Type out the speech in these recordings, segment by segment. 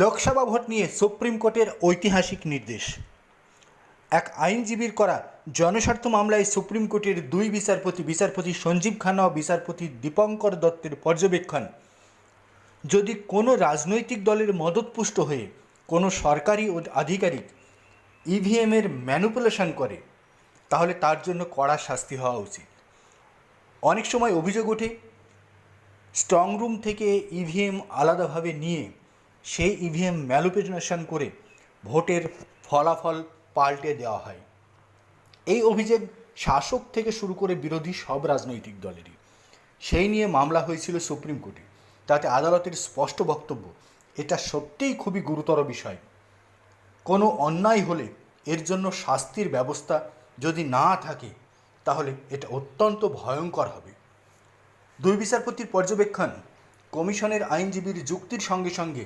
Lok Sabha vote নিয়ে supreme কোর্টের ঐতিহাসিক নির্দেশ। এক আইনজীবীর করা জনস্বার্থ মামলায় সুপ্রিম কোর্টের দুই বিচারপতি বিচারপতি সঞ্জীব খান্না ও বিচারপতি দীপঙ্কর দত্তের পর্যবেক্ষণ। যদি কোনো রাজনৈতিক দলের মদতপুষ্ট হয়ে কোনো সরকারি আধিকারিক ইভিএমের ম্যানুপুলেশন করে, তাহলে তার জন্য কড়া শাস্তি হওয়া উচিত। অনেক সময় অভিযোগ ওঠে স্ট্রং রুম থেকে ইভিএম আলাদাভাবে নিয়ে সেই ইভিএম ম্যালুপেশন করে ভোটের ফলাফল পাল্টে দেওয়া হয়। এই অভিযোগ শাসক থেকে শুরু করে বিরোধী সব রাজনৈতিক দলেরই। সেই নিয়ে মামলা হয়েছিল সুপ্রিম কোর্টে। তাতে আদালতের স্পষ্ট বক্তব্য, এটা সত্যিই খুবই গুরুতর বিষয়। কোনো অন্যায় হলে এর জন্য শাস্তির ব্যবস্থা যদি না থাকে, তাহলে এটা অত্যন্ত ভয়ঙ্কর হবে। দুই বিচারপতির পর্যবেক্ষণ, কমিশনের আইনজীবীর যুক্তির সঙ্গে সঙ্গে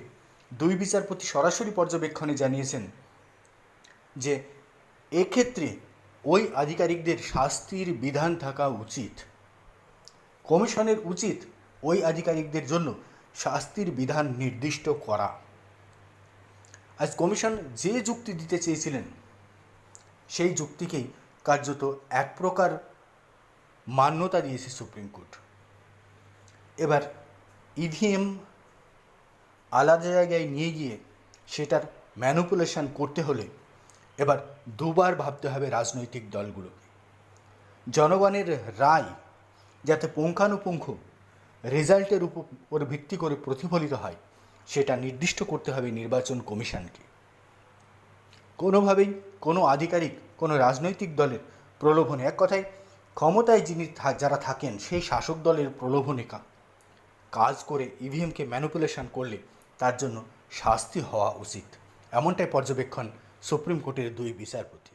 দুই বিচারপতি সরাসরি পর্যবেক্ষণে জানিয়েছেন যে এক্ষেত্রে ওই আধিকারিকদের শাস্তির বিধান থাকা উচিত। কমিশনের উচিত ওই আধিকারিকদের জন্য শাস্তির বিধান নির্দিষ্ট করা। আজ কমিশন যে যুক্তি দিতে চেয়েছিলেন, সেই যুক্তিকেই কার্যত এক প্রকার মান্যতা দিয়েছে সুপ্রিম কোর্ট। এবার ইভিএম আলাদা জায়গায় নিয়ে গিয়ে সেটার ম্যানুপুলেশন করতে হলে এবার দুবার ভাবতে হবে রাজনৈতিক দলগুলোকে। জনগণের রায় যাতে পুঙ্খানুপুঙ্খ রেজাল্টের উপর ভিত্তি করে প্রতিফলিত হয়, সেটা নির্দিষ্ট করতে হবে নির্বাচন কমিশনকে। কোনোভাবেই কোনো আধিকারিক, কোনো রাজনৈতিক দলের প্রলোভনে, এক কথায় ক্ষমতায় যিনি যারা থাকেন, সেই শাসক দলের প্রলোভনে কাজ করে ইভিএমকে ম্যানুপুলেশন করলে তার জন্য শাস্তি হওয়া উচিত। এমনটাই পর্যবেক্ষণ সুপ্রিম কোর্টের দুই বিচারপতি।